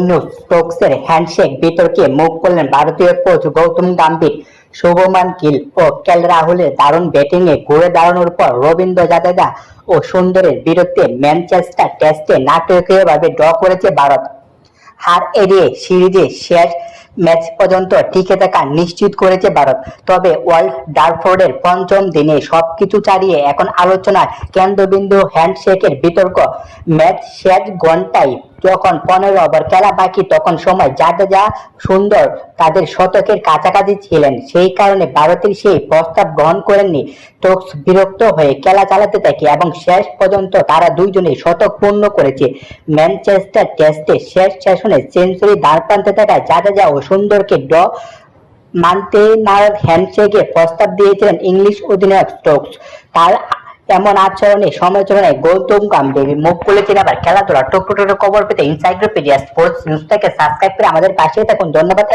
News স্টোকসের handshake বিতর্কে মুখ করলেন ভারতীয় কোচ গৌতম গম্ভীর। শুভমান গিল ও কেল রাহুলের দারুণ ব্যাটিংয়ে ঘুরে দাঁড়ানোর পর রবীন্দ্র জাদেজা ও সুন্দরের বিরুদ্ধে ম্যানচেস্টার টেস্টে নাটকীয়ভাবে ড্র করেছে ভারত। হার এড়িয়ে সিরিজে শেষ ম্যাচ পর্যন্ত টিকে থাকা নিশ্চিত করেছে ভারত। তবে ওয়ার্ল্ড ডারফোর্ডের পঞ্চম দিনে সবকিছু ছাড়িয়ে এখন আলোচনার কেন্দ্রবিন্দু হ্যান্ডশেকের বিতর্ক। ম্যাচ শেষ ঘন্টায় যখন পনেরো ওভার খেলা বাকি, তখন সময় জাদেজা সুন্দর তাদের শতকের কাছাকাছি ছিলেন। সেই কারণে ভারতের সেই প্রস্তাব গ্রহণ করেননি। টোকস বিরক্ত হয়ে খেলা চালাতে থাকে এবং শেষ পর্যন্ত তারা দুইজনেই শতক পূর্ণ করেছে। ম্যানচেস্টার টেস্টে শেষ সেশনে সেঞ্চুরি দাঁড় প্রান্তে থাকায় জাদেজা ও সুন্দরকে ড্র মানতে না হ্যান্ডশেকে প্রস্তাব দিয়েছিলেন ইংলিশ অধিনায়ক স্টোকস। তার এমন আচরণে, সমালোচনায় গৌতম গাম্ভীর মুখ খুলেছেন আবার খেলাধুলা টুকরো টুকরো খবর পেতে ইনসাইক্লোপিডিয়া স্পোর্টস নিউজটাকে সাবস্ক্রাইব করে আমাদের পাশে থাকুন। ধন্যবাদ